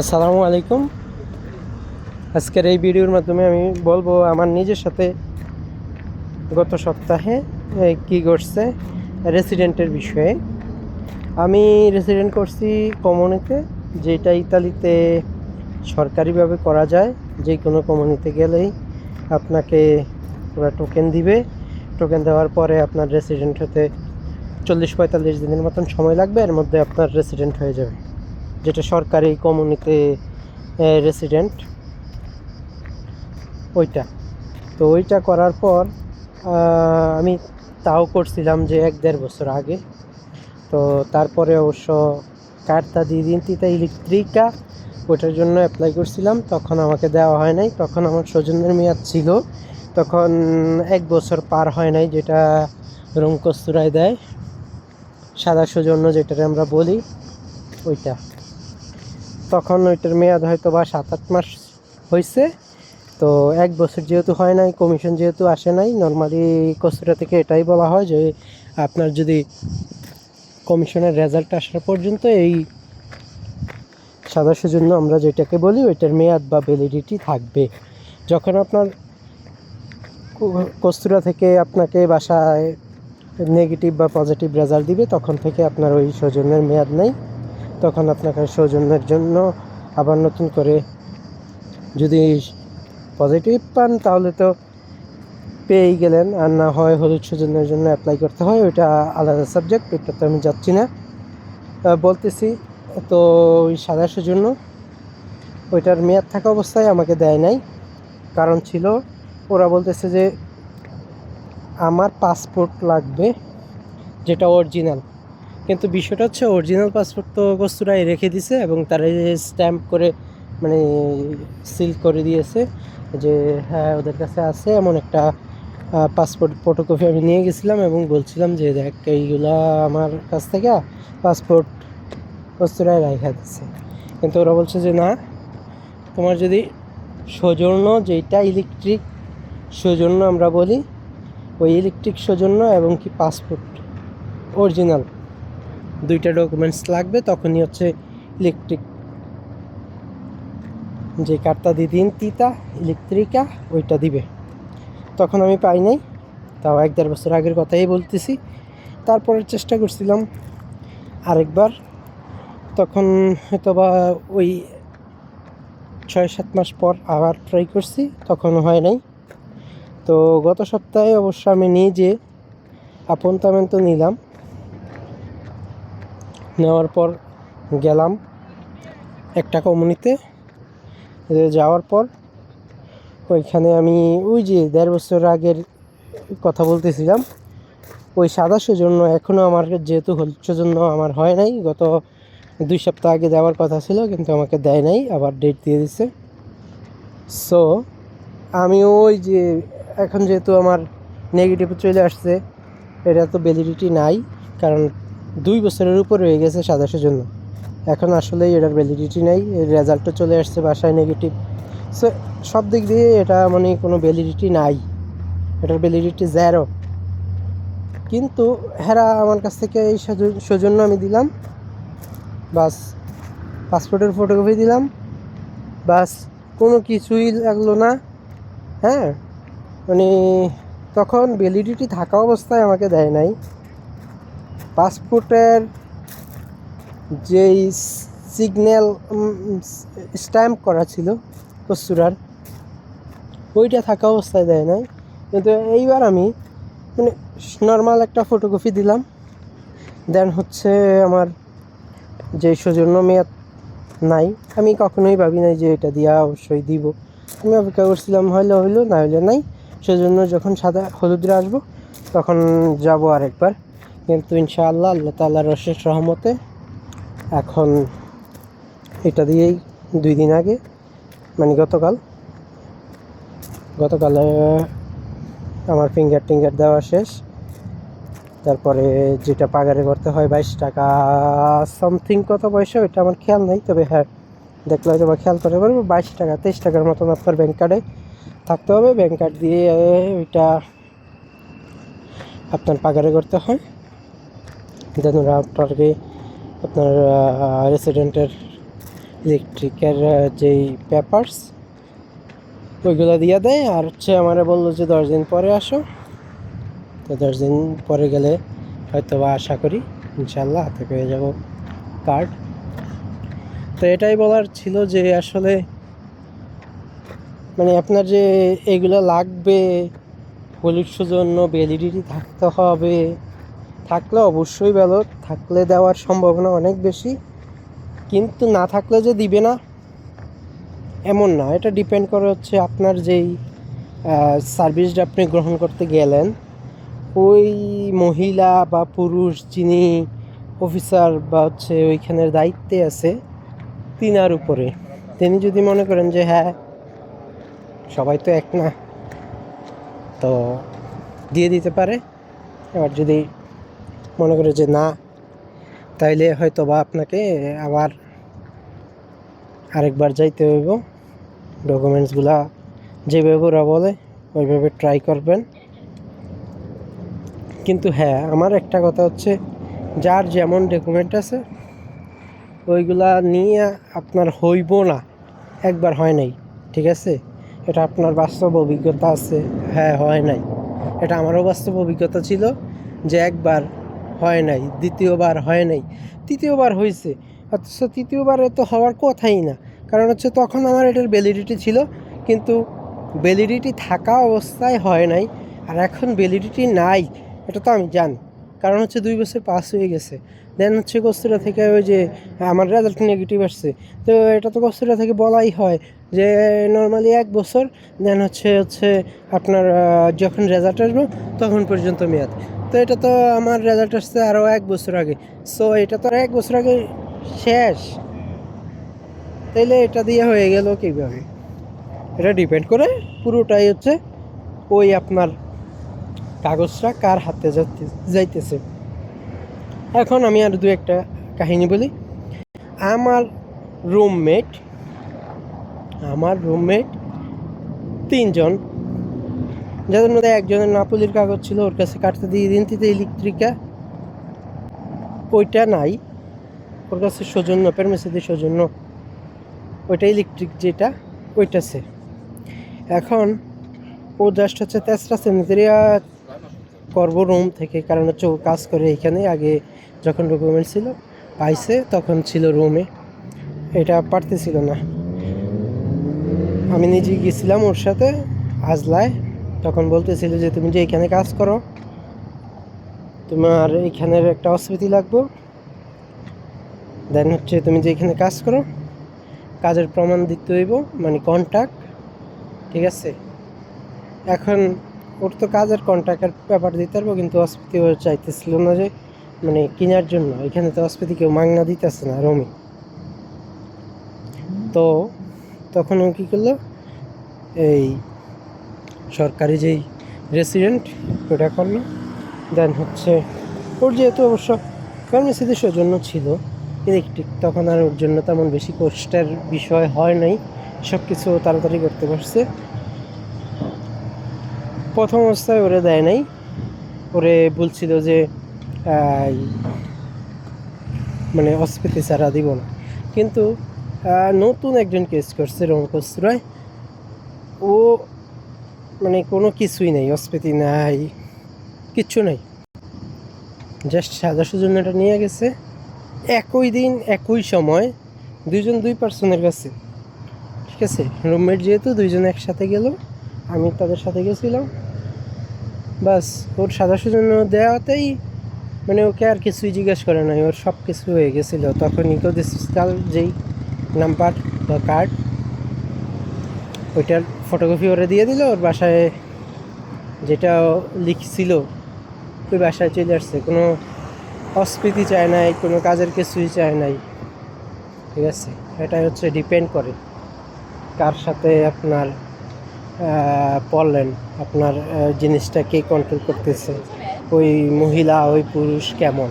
আসসালামু আলাইকুম। আজকের এই ভিডিওর মাধ্যমে আমি বলব আমার নিজের সাথে গত সপ্তাহে কি ঘটছে রেসিডেন্টের বিষয়ে। আমি রেসিডেন্ট করছি কমিউনিতে যেটা ইতালিতে সরকারিভাবে করা যায়। যে কোনো কমিউনিতে গেলেই আপনাকে ওরা টোকেন দিবে। টোকেন দেওয়ার পরে আপনার রেসিডেন্ট হতে চল্লিশ পঁয়তাল্লিশ দিনের মতন সময় লাগবে। এর মধ্যে আপনার রেসিডেন্ট হয়ে যাবে। যেটা সরকারি কমিউনিতে রেসিডেন্ট ওইটা। তো ওইটা করার পর আমি তাও করছিলাম যে এক দেড় বছর আগে। তো তারপরে অবশ্য কার্তা দিয়ে দিন, তিতা ইলেকট্রিকা, ওইটার জন্য অ্যাপ্লাই করছিলাম। তখন আমাকে দেওয়া হয় নাই। তখন আমার সৌজন্যের মেয়াদ ছিল। তখন এক বছর পার হয় নাই যেটা রুম কস্তুরায় দেয়। সাদা সৌজন্য যেটারে আমরা বলি, ওইটা। তখন ওইটার মেয়াদ হয়তো বা সাত আট মাস হয়েছে তো এক বছর যেহেতু হয় নাই কমিশন যেহেতু আসে নাই নর্মালি কস্তুরা থেকে এটাই বলা হয় যে আপনার যদি কমিশনের রেজাল্ট আসার পর্যন্ত এই সদস্যের জন্য আমরা যেটাকে বলি ওইটার মেয়াদ বা ভ্যালিডিটি থাকবে। যখন আপনার কস্তুরা থেকে আপনাকে বাসায় নেগেটিভ বা পজিটিভ রেজাল্ট দিবে, তখন থেকে আপনার ওই সৌজন্যের মেয়াদ নেই। তখন আপনাকে সৌজন্যের জন্য আবার নতুন করে যদি পজিটিভ পান, তাহলে তো পেয়েই গেলেন। আর না হয় হলুদ সৌজন্যের জন্য অ্যাপ্লাই করতে হয়, ওইটা আলাদা সাবজেক্ট ওইটা তো আমি যাচ্ছি না। বলতেছি, তো ওই সাদা সৌজন্য, ওইটার মেয়াদ থাকা অবস্থায় আমাকে দেয় নাই। কারণ ছিল, ওরা বলতেছে যে আমার পাসপোর্ট লাগবে, যেটা অরিজিনাল কিন্তু বিষয়টা হচ্ছে অরিজিনাল পাসপোর্ট তো কস্তুরাই রেখে দিছে এবং তারা স্ট্যাম্প করে মানে সিল করে দিয়েছে যে হ্যাঁ ওদের কাছে আছে এমন একটা পাসপোর্ট ফটোকপি আমি নিয়ে গেছিলাম এবং বলছিলাম যে, দেখ, এইগুলা আমার কাছ থেকে পাসপোর্ট কস্তুরাই রাখা দিচ্ছে কিন্তু ওরা বলছে যে, না, তোমার যদি সৌজন্য যেটা ইলেকট্রিক সৌজন্য আমরা বলি, ওই ইলেকট্রিক সৌজন্য এবং কি পাসপোর্ট অরিজিনাল দুইটা ডকুমেন্টস লাগবে, তখনই হচ্ছে ইলেকট্রিক যে কার্তা দিয়ে দিন, তিতা ইলেকট্রিকা ওইটা দিবে। তখন আমি পাই নাই, তাও এক দেড় বছর আগের কথাই বলতেছি। তারপরে চেষ্টা করছিলাম আরেকবার। তখন হয়তো বা ওই ছয় সাত মাস পর আবার ট্রাই করছি তখন হয় নাই। তো গত সপ্তাহে অবশ্য আমি নিয়ে নিজে আপন তো নিলাম। নেওয়ার পর গেলাম একটা কমিউনিতে যাওয়ার পর ওইখানে আমি ওই যে দেড় বছর আগের কথা বলতেছিলাম, ওই সাদা জন্য এখনও আমার যেহেতু হলুদ জন্য আমার হয় নাই, গত দুই সপ্তাহ আগে দেওয়ার কথা ছিল কিন্তু আমাকে দেয় নাই, আবার ডেট দিয়ে দিছে। সো আমি ওই যে এখন যেহেতু আমার নেগেটিভ চলে আসছে, এটা তো ভ্যালিডিটি নাই, কারণ দুই বছরের উপর হয়ে গেছে সাতাশের জন্য। এখন আসলেই এটার ভ্যালিডিটি নেই রেজাল্টও চলে আসছে বাসায় নেগেটিভ সো সব দিক দিয়ে এটা মানে কোনো ভ্যালিডিটি নাই। এটার ভ্যালিডিটি জ্যারো কিন্তু হেরা আমার কাছ থেকে এই সৌজন্য আমি দিলাম। বাস পাসপোর্টের ফটোকপি দিলাম। বাস কোনো কিছুই লাগল না। হ্যাঁ? মানে তখন ভ্যালিডিটি থাকা অবস্থায় আমাকে দেয় নাই। পাসপোর্টের যেই সিগন্যাল স্ট্যাম্প করা ছিল কস্তুরার, ওইটা থাকা অবস্থায় দেয় নাই। কিন্তু এইবার আমি মানে নর্মাল একটা ফটোকপি দিলাম। দেন হচ্ছে আমার যে সৌজন্য মেয়াদ নাই, আমি কখনোই ভাবি নাই যে এটা দিয়া অবশ্যই দিব। আমি অপেক্ষা করছিলাম, হইলে, হইল, না হইলে নাই। সেজন্য যখন সাদা হলুদরে আসব, তখন যাব আরেকবার। কিন্তু ইনশাআল্লাহ আল্লাহ তাল্লাহর রশেষ রহমতে এখন এটা দিয়েই দুই দিন আগে মানে গতকাল গতকাল আমার ফিঙ্গার টিঙ্গার দেওয়া শেষ। তারপরে যেটা পাগারে করতে হয় বাইশ টাকা সামথিং কত পয়সা, ওইটা আমার খেয়াল নাই। তবে হ্যাঁ দেখলে হয়তো বা খেয়াল করতে পারব বাইশ টাকা, তেইশ টাকার মতন আপনার ব্যাংক কার্ডে থাকতে হবে। ব্যাংক কার্ড দিয়ে ওইটা আপনার পাগারে করতে হয়। ওরা আপনাকে আপনার রেসিডেন্টের ইলেকট্রিকের যেই পেপারস ওইগুলো দিয়ে দেয়। আর হচ্ছে আমারে বলল যে, দশ দিন পরে আসো। তো দশ দিন পরে গেলে হয়তো বা আশা করি ইনশাল্লাহ হাতে পেয়ে যাব কার্ড তো এটাই বলার ছিল যে, আসলে মানে আপনার যে এগুলো লাগবে পলিউশন জন্য ভ্যালিডিটি থাকতে হবে থাকলে অবশ্যই ভালো, থাকলে দেওয়ার সম্ভাবনা অনেক বেশি। কিন্তু না থাকলে যে দিবে না, এমন না। এটা ডিপেন্ড করে হচ্ছে আপনার যেই সার্ভিসটা আপনি গ্রহণ করতে গেলেন, ওই মহিলা বা পুরুষ যিনি অফিসার বা হচ্ছে ওইখানের দায়িত্বে আছে, তিনার উপরে। তিনি যদি মনে করেন যে হ্যাঁ সবাই তো এক না, তো দিয়ে দিতে পারে। এবার যদি মনে করে যে না, তাইলে হয়তো বা আপনাকে আবার আরেকবার যাইতে হইব। ডকুমেন্টসগুলা যেভাবে ওরা বলে, ওইভাবে ট্রাই করবেন। কিন্তু হ্যাঁ আমার একটা কথা হচ্ছে, যার যেমন ডকুমেন্ট আছে, ওইগুলা নিয়ে আপনার হইব না। একবার হয় নাই, ঠিক আছে? এটা আপনার বাস্তব অভিজ্ঞতা আছে। হ্যাঁ হয় নাই। এটা আমারও বাস্তব অভিজ্ঞতা ছিল যে একবার হয় নাই, দ্বিতীয়বার হয় নাই, তৃতীয়বার হয়েছে অথচ তৃতীয়বারে তো হওয়ার কথাই না, কারণ হচ্ছে তখন আমার এটার ভ্যালিডিটি ছিল, কিন্তু ভ্যালিডিটি থাকা অবস্থায় হয় নাই, আর এখন ভ্যালিডিটি নাই, এটা তো আমি জানি। কারণ হচ্ছে দুই বছর পাস হয়ে গেছে। দেন হচ্ছে কস্তুরা থেকে ওই যে আমার রেজাল্ট নেগেটিভ আসছে। তো এটা তো কস্তুরা থেকে বলাই হয় যে নর্মালি এক বছর দেন হচ্ছে হচ্ছে আপনার যখন রেজাল্ট আসবে, তখন পর্যন্ত মেয়াদ। তো এটা তো আমার রেজাল্ট আসছে আরও এক বছর আগে। সো এটা তো এক বছর আগে শেষ। তাইলে এটা দিয়ে হয়ে গেল কীভাবে? এটা ডিপেন্ড করে পুরোটাই হচ্ছে ওই আপনার কাগজটা কার হাতে যাইতেছে। এখন আমি আর দু একটা কাহিনী বলি। আমার রুমমেট আমার রুমমেট তিনজন যাদের মধ্যে একজনের নাপুলির কাগজ ছিল, ওর কাছে কাটতে দিয়ে দিন, তিতে ইলেকট্রিকা। ওইটা নাই। ওর কাছে সৌজন্য পেরমেসিদি সৌজন্য। ওইটা ইলেকট্রিক যেটা, ওইটা সে এখন ও জাস্ট হচ্ছে তেসরা সেমিতেরিয়া করব রুম থেকে, কারণ হচ্ছে ও কাজ করে এখানে। আগে যখন ডকুমেন্ট ছিল, পাইছে, তখন ছিল রুমে এটা পারতেছিল না। আমি নিজে গেছিলাম ওর সাথে, আজলায়। তখন বলতেছিল যে, তুমি যে এখানে কাজ করো, তোমার এখানের একটা অস্বীতি লাগবো। দেন হচ্ছে তুমি যে এখানে কাজ করো, কাজের প্রমাণ দিতে হইব মানে কন্ট্যাক্ট ঠিক আছে? এখন ওর তো কাজের কন্ট্রাক্টের ব্যাপার দিতে পারব, কিন্তু অস্পিতি ও চাইতেছিল না যে মানে কেনার জন্য। এখানে তো অস্পিতি কেউ মাংনা দিতেছে না, রমি। তো তখন ও কী করল? এই সরকারি যেই রেসিডেন্ট ওটা করল। দেন হচ্ছে, ওর যেহেতু অবশ্য ফার্মেসিতে সৌজন্য ছিল। ইলেকট্রিক তখন আর ওর জন্য তেমন বেশি কষ্টের বিষয় হয় নাই। সব কিছু তাড়াতাড়ি করতে পারছে। প্রথম অবস্থায় ওরে দেয় নাই। ওরে বলছিল যে মানে অস্পিতি ছাড়া দিব না। কিন্তু নতুন একজন কেস করছে রঙ্কশ্রয় ও মানে কোনো কিছুই নেই, অস্পিতি নাই, কিচ্ছু নাই। জাস্ট সাদা সুজনটা নিয়ে গেছে। একই দিন, একই সময় দুইজন দুই পার্সনের কাছে। ঠিক আছে? রুমমেট যেহেতু দুইজন একসাথে গেল, আমি তাদের সাথে গেছিলাম। বাস, ওর সাদা সুজন্য দেওয়াতেই মানে ওকে আর কিছুই জিজ্ঞেস করে নাই। ওর সব কিছু হয়ে গেছিল। তখন ইকো ডিজিটাল যেই নাম্বার বা কার্ড ওইটার ফটোকপি ওরে দিয়ে দিল, ওর বাসায় যেটা লিখছিল, ওই বাসায় চলে আসছে। কোনো অস্ফীতি চায় নাই, কোনো কাজের কিছুই চায় নাই। ঠিক আছে? এটাই হচ্ছে ডিপেন্ড করে কার সাথে আপনার পড়লেন আপনার জিনিসটা কে কন্ট্রোল করতেছে, ওই মহিলা, ওই পুরুষ কেমন।